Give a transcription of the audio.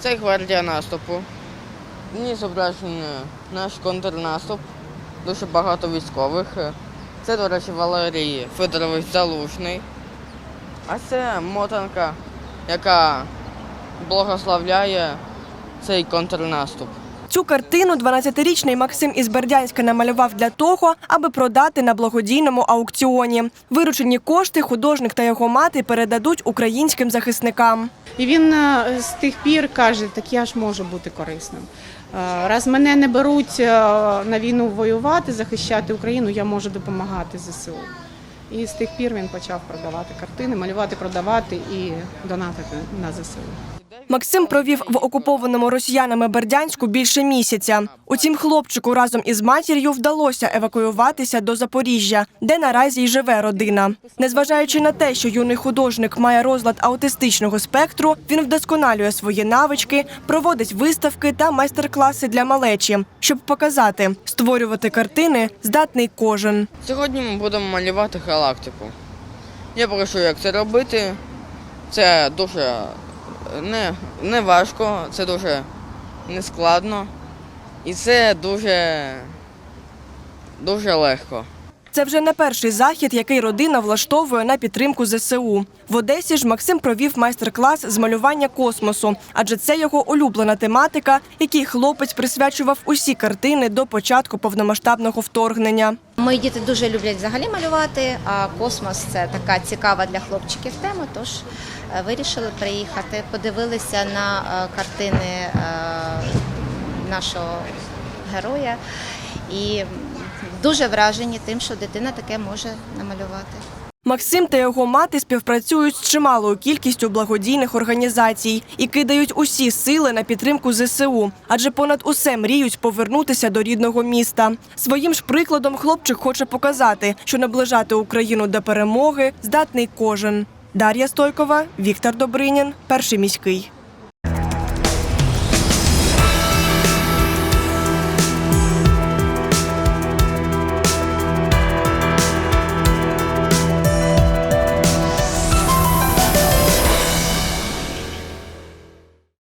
Це гвардія наступу. Мені зображений наш контрнаступ, дуже багато військових. Це, до речі, Валерій Федорович Залужний. А це мотанка, яка благословляє цей контрнаступ. Цю картину 12-річний Максим із Бердянська намалював для того, аби продати на благодійному аукціоні. Виручені кошти художник та його мати передадуть українським захисникам. І він е, з тих пір каже, так я ж можу бути корисним. Е, Раз мене не беруть е, на війну воювати, захищати Україну, я можу допомагати ЗСУ. І з тих пір він почав продавати картини, малювати, продавати і донатити на ЗСУ. Максим провів в окупованому росіянами Бердянську більше місяця. Утім, хлопчику разом із матір'ю вдалося евакуюватися до Запоріжжя, де наразі й живе родина. Незважаючи на те, що юний художник має розлад аутистичного спектру, він вдосконалює свої навички, проводить виставки та майстер-класи для малечі, щоб показати, створювати картини здатний кожен. Сьогодні ми будемо малювати галактику. Я покажу, як це робити. Це дуже не, не важко, це дуже нескладно. І це дуже, дуже легко. Це вже не перший захід, який родина влаштовує на підтримку ЗСУ. В Одесі ж Максим провів майстер-клас з малювання космосу, адже це його улюблена тематика, якій хлопець присвячував усі картини до початку повномасштабного вторгнення. Мої діти дуже люблять взагалі малювати, а космос це така цікава для хлопчиків тема. Тож е, вирішили приїхати, подивилися на е, картини е, нашого героя і дуже вражені тим, що дитина таке може намалювати. Максим та його мати співпрацюють з чималою кількістю благодійних організацій і кидають усі сили на підтримку ЗСУ, адже понад усе мріють повернутися до рідного міста. Своїм ж прикладом хлопчик хоче показати, що наближати Україну до перемоги здатний кожен. Дар'я Стойкова, Віктор Добринін, перший міський.